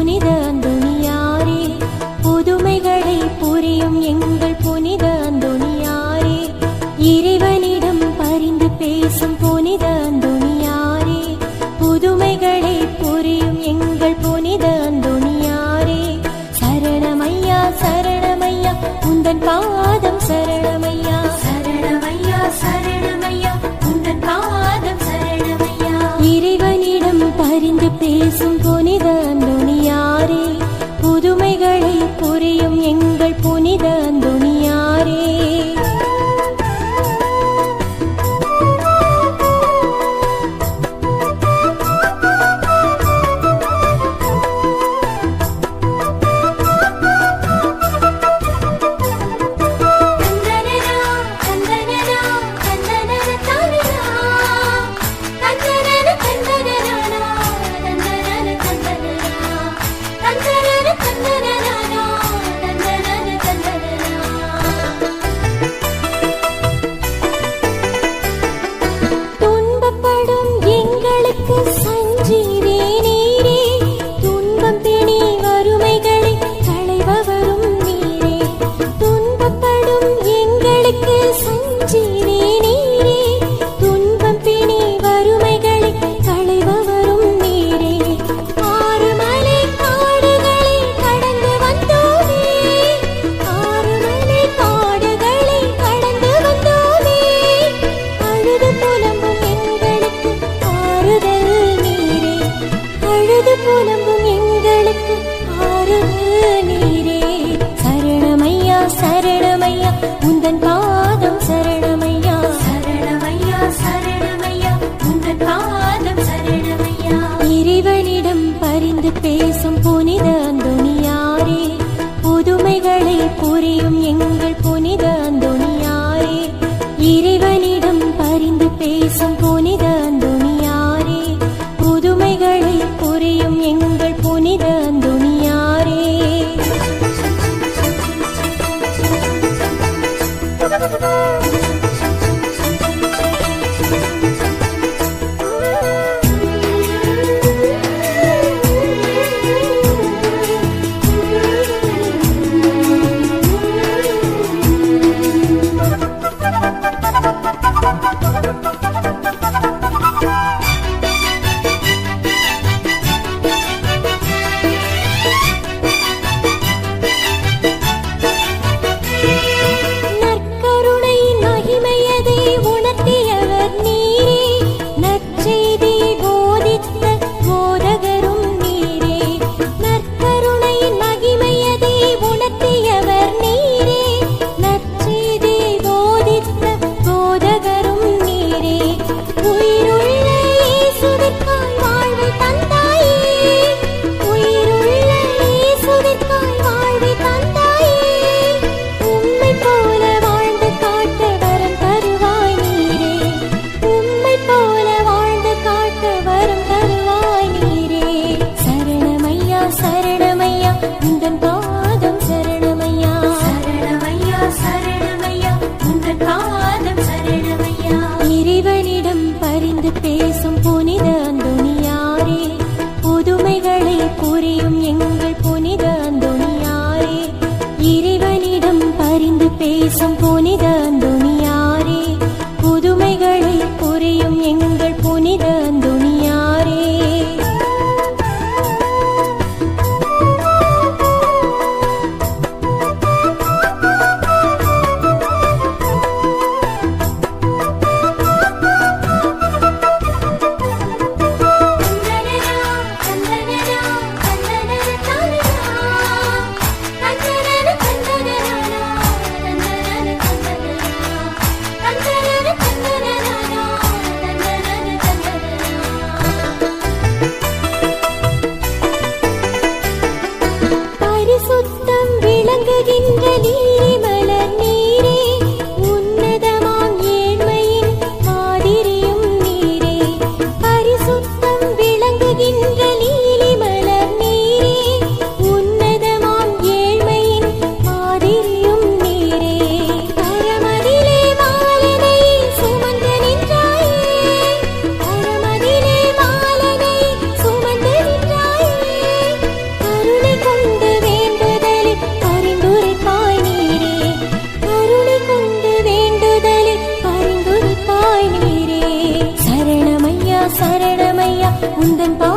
புனித அந்தோணியாரே புதுமைகளை புரியும் எங்கள் புனித அந்தோனியாரே இறைவனிடம் பரிந்து பேசும் புனித அந்தோணியாரே புதுமைகளை புரியும் எங்கள் புனித அந்தோணியாரே. சரணமையா சரணமையா உந்தன் பாதம் சரண உங்கள் புனித உண்மைகளை புரியும் எங்கள் புனித துணியாரே இறைவனிடம் பரிந்து பேசும் புனித சரணமையா உந்தன் பா